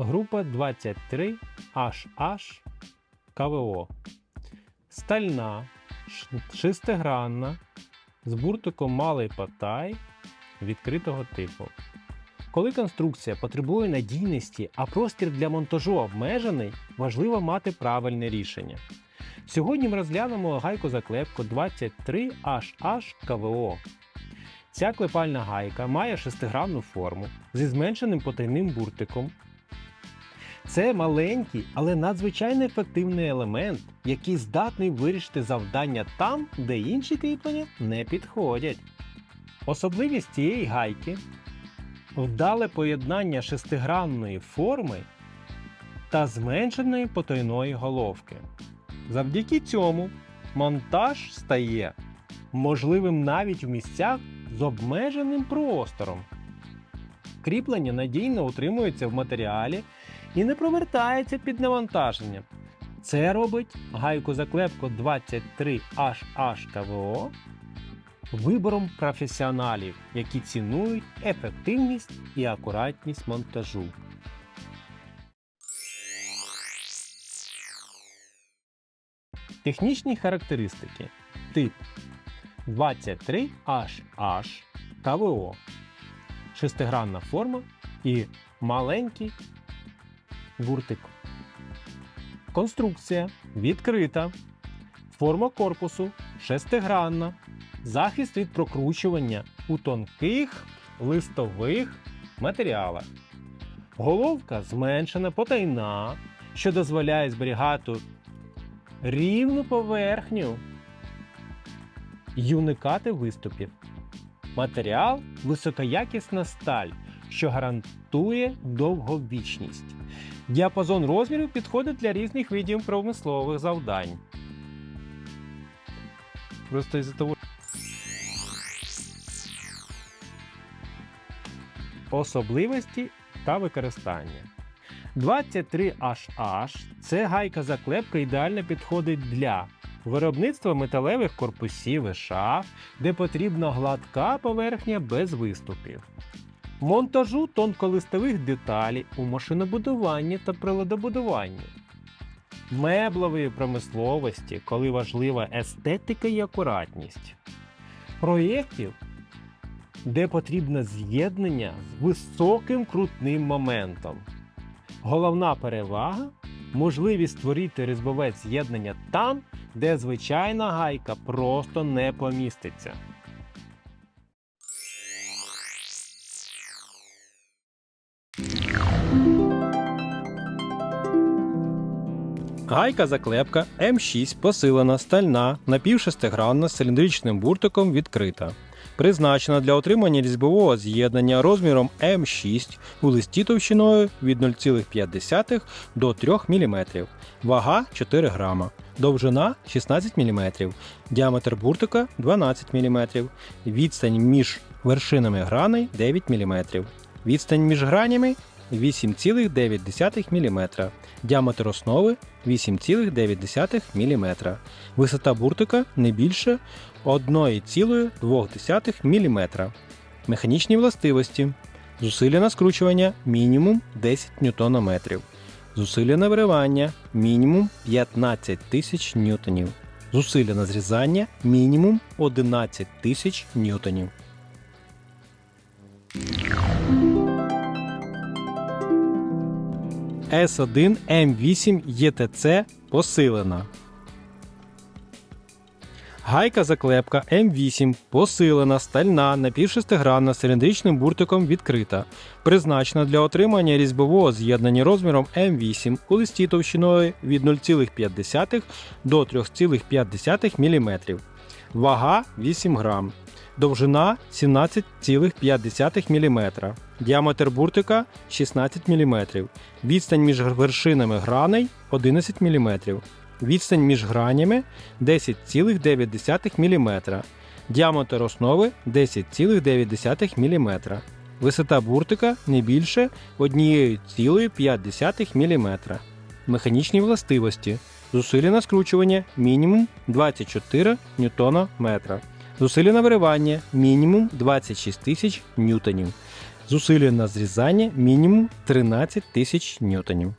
Група 23 HH КВО. Стальна, шестигранна, з буртиком малий патай відкритого типу. Коли конструкція потребує надійності, а простір для монтажу обмежений, важливо мати правильне рішення. Сьогодні ми розглянемо гайку заклепку 23HH КВО. Ця клепальна гайка має шестигранну форму зі зменшеним потайним буртиком. Це маленький, але надзвичайно ефективний елемент, який здатний вирішити завдання там, де інші кріплення не підходять. Особливість цієї гайки вдале поєднання шестигранної форми та зменшеної потайної головки. Завдяки цьому монтаж стає можливим навіть в місцях з обмеженим простором. Кріплення надійно утримується в матеріалі і не провертається під навантаженням. Це робить гайку заклепку 23HH КВО вибором професіоналів, які цінують ефективність і акуратність монтажу. Технічні характеристики. Тип 23HH КВО. Шестигранна форма і маленький буртик. Конструкція відкрита. Форма корпусу шестигранна. Захист від прокручування у тонких листових матеріалах. Головка зменшена потайна, що дозволяє зберігати рівну поверхню й уникати виступів. Матеріал високоякісна сталь, що гарантує довговічність. Діапазон розмірів підходить для різних видів промислових завдань. Просто із-за того. Особливості та використання. 23HH це гайка заклепка ідеально підходить для виробництва металевих корпусів і шаф, де потрібна гладка поверхня без виступів. Монтажу тонколистових деталей у машинобудуванні та приладобудуванні. Меблової промисловості, коли важлива естетика і акуратність. Проєктів, де потрібне з'єднання з високим крутним моментом. Головна перевага можливість створити різьбове з'єднання там, де звичайна гайка просто не поміститься. Гайка заклепка М6 посилена, стальна, напівшестигранна з циліндричним буртиком відкрита. Призначена для отримання різьбового з'єднання розміром М6 у листі товщиною від 0,5 до 3 мм, вага 4 грама, довжина 16 мм, діаметр буртика 12 мм, відстань між вершинами граней 9 мм, відстань між гранями 8,9 мм, діаметр основи 8,9 мм, висота буртика не більше 1,2 мм. Механічні властивості. Зусилля на скручування мінімум 10 Нм. Зусилля на виривання мінімум 15 тисяч ньютонів. Зусилля на зрізання мінімум 11 тисяч ньютонів. С1 М8 ЄТЦ посилена. Гайка заклепка М8 посилена, стальна, напівшестигранна з циліндричним буртиком відкрита. Призначена для отримання різьбового з'єднання розміром М8 у листі товщиною від 0,5 до 3,5 мм. Вага 8 грам. Довжина 17,5 мм. Діаметр буртика 16 мм. Відстань між вершинами граней 11 мм. Відстань між гранями 10,9 мм. Діаметр основи 10,9 мм. Висота буртика не більше 1,5 мм. Механічні властивості. Зусилля на скручування мінімум 24 Нм. Зусилля на виривання мінімум 26 тисяч ньютонів. Зусилля на зрізання мінімум 13 тисяч ньютонів.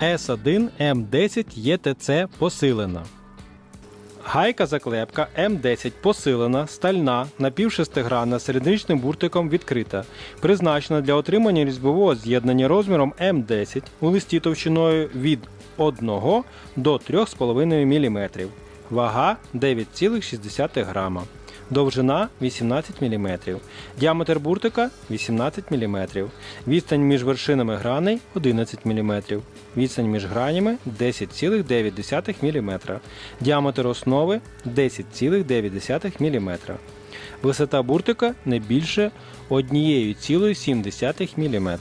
С1 М10 ЄТЦ посилена. Гайка заклепка М10 посилена, стальна, напівшестигранна з середничним буртиком відкрита, призначена для отримання різьбового з'єднання розміром М10 у листі товщиною від 1 до 3,5 мм. Вага 9,6 грама. Довжина 18 мм. Діаметр буртика 18 мм. Відстань між вершинами граней 11 мм. Відстань між гранями 10,9 мм. Діаметр основи 10,9 мм. Висота буртика не більше 1,7 мм.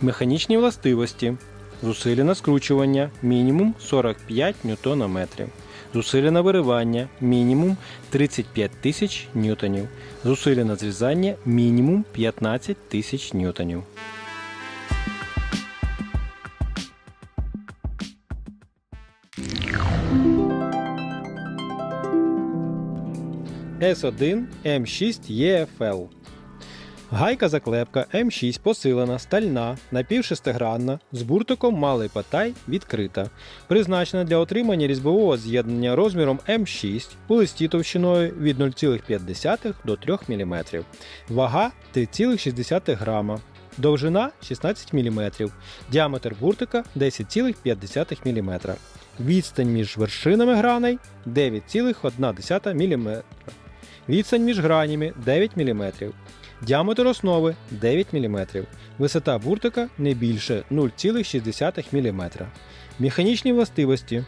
Механічні властивості. Зусилля на скручування мінімум 45 Нм. Зусилля на виривання мінімум 35 тисяч ньютонів. Зусилля на зрізання мінімум 15 тисяч ньютонів. С1 М6 ЄФЛ Гайка заклепка М6 посилена, стальна, напівшестигранна, з буртиком малий патай відкрита. Призначена для отримання різьбового з'єднання розміром М6 у листі товщиною від 0,5 до 3 мм. Вага 3,6 грама. Довжина 16 мм. Діаметр буртика 10,5 мм. Відстань між вершинами граней 9,1 мм. Відстань між гранями 9 мм. Діаметр основи 9 мм. Висота буртика не більше 0,6 мм. Механічні властивості.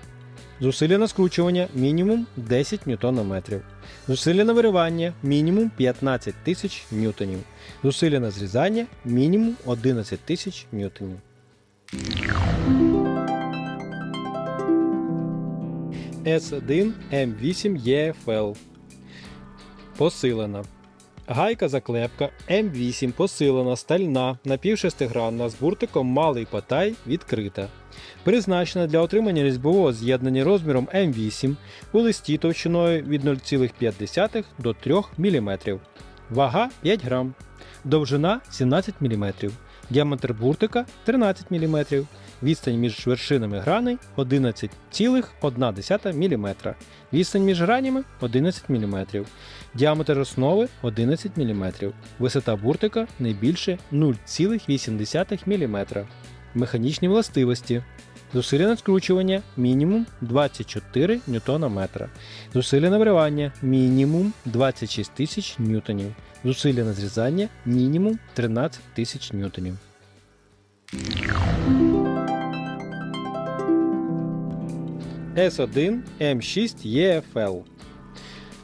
Зусилля на скручування мінімум 10 Нм. Зусилля на виривання мінімум 15 тисяч ньютонів. Зусилля на зрізання мінімум 11 тисяч ньютонів. С1 М8 ЄФЛ Посилена. Гайка заклепка М8 посилена, стальна, напівшестигранна з буртиком малий патай відкрита. Призначена для отримання різьбового з'єднання розміром М8 у листі товщиною від 0,5 до 3 мм. Вага 5 грам. Довжина 17 мм. Діаметр буртика 13 мм. Відстань між вершинами граней 11,1 мм. Відстань між гранями 11 мм. Діаметр основи 11 мм. Висота буртика не більше 0,8 мм. Механічні властивості. Зусилля на скручування мінімум 24 Нм. Зусилля на виривання мінімум 26 тисяч ньютонів. Зусилля на зрізання мінімум 13 тисяч ньютонів. С1 М6 ЄФЛ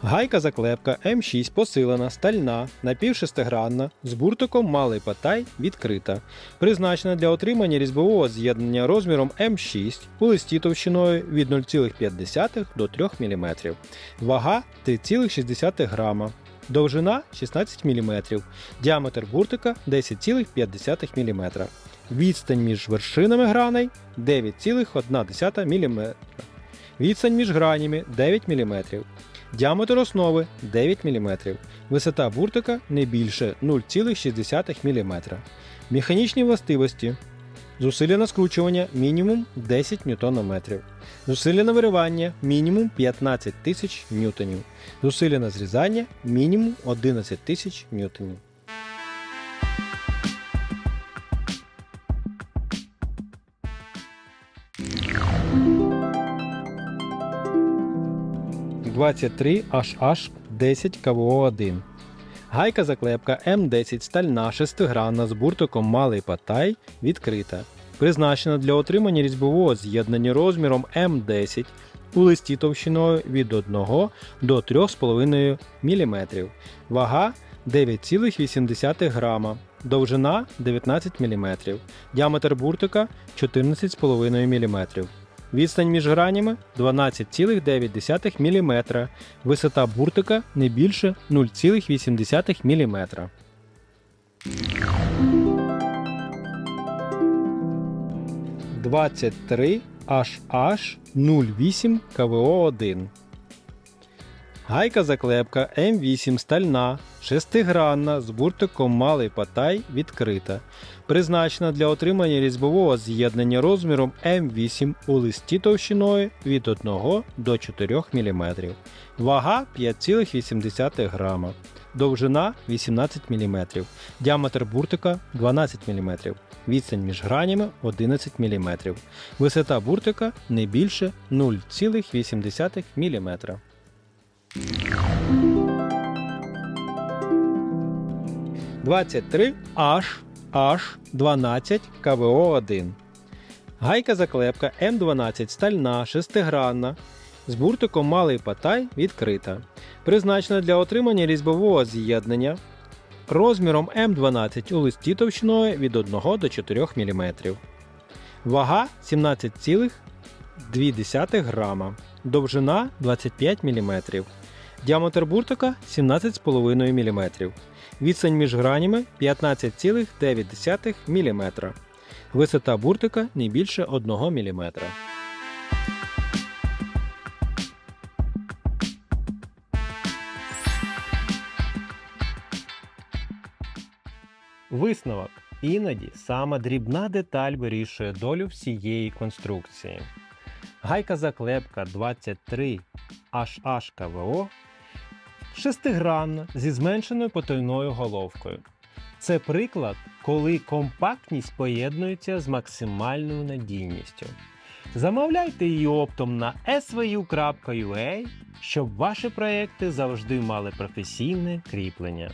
Гайка заклепка М6 посилена, стальна, напівшестигранна, з буртиком малий патай відкрита. Призначена для отримання різьбового з'єднання розміром М6 у листі товщиною від 0,5 до 3 мм. Вага 3,6 грама. Довжина 16 мм. Діаметр буртика 10,5 мм. Відстань між вершинами граней 9,1 мм. Відстань між гранями 9 мм. Діаметр основи 9 мм. Висота буртика не більше 0,6 мм. Механічні властивості. Зусилля на скручування мінімум 10 Нм. Зусилля на виривання мінімум 15 тисяч ньютонів. Зусилля на зрізання мінімум 11 тисяч ньютонів. HH 10 КВО1 Гайка заклепка М10 стальна шестигранна з буртиком малий патай відкрита. Призначена для отримання різьбового з'єднання розміром М10 у листі товщиною від 1 до 3,5 мм. Вага 9,8 грама. Довжина 19 мм. Діаметр буртика 14,5 мм. Відстань між гранями 12,9 мм. Висота буртика не більше 0,8 мм. Двадцять HH 08 КВО1 Гайка заклепка М8 стальна, шестигранна з буртиком малий патай відкрита. Призначена для отримання різьбового з'єднання розміром М8 у листі товщиною від 1 до 4 мм. Вага 5,8 грама. Довжина 18 мм. Діаметр буртика 12 мм. Відстань між гранями 11 мм. Висота буртика не більше 0,8 мм. Двадцять три H H 12 КВО 1 Гайка заклепка М12 стальна, шестигранна. З буртиком малий патай відкрита. Призначена для отримання різьбового з'єднання розміром М12 у листі товщиною від 1 до 4 мм. Вага 17,2 грама. Довжина 25 мм. Діаметр буртика 17,5 мм. Відстань між гранями 15,9 мм. Висота буртика не більше 1 мм. Висновок. Іноді саме дрібна деталь вирішує долю всієї конструкції. Гайка заклепка 23 HH КВО шестигранна зі зменшеною потайною головкою. Це приклад, коли компактність поєднується з максимальною надійністю. Замовляйте її оптом на svu.ua, щоб ваші проекти завжди мали професійне кріплення.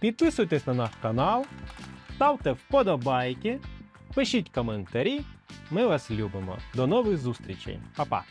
Підписуйтесь на наш канал, ставте вподобайки, пишіть коментарі. Ми вас любимо. До нових зустрічей. Па-па!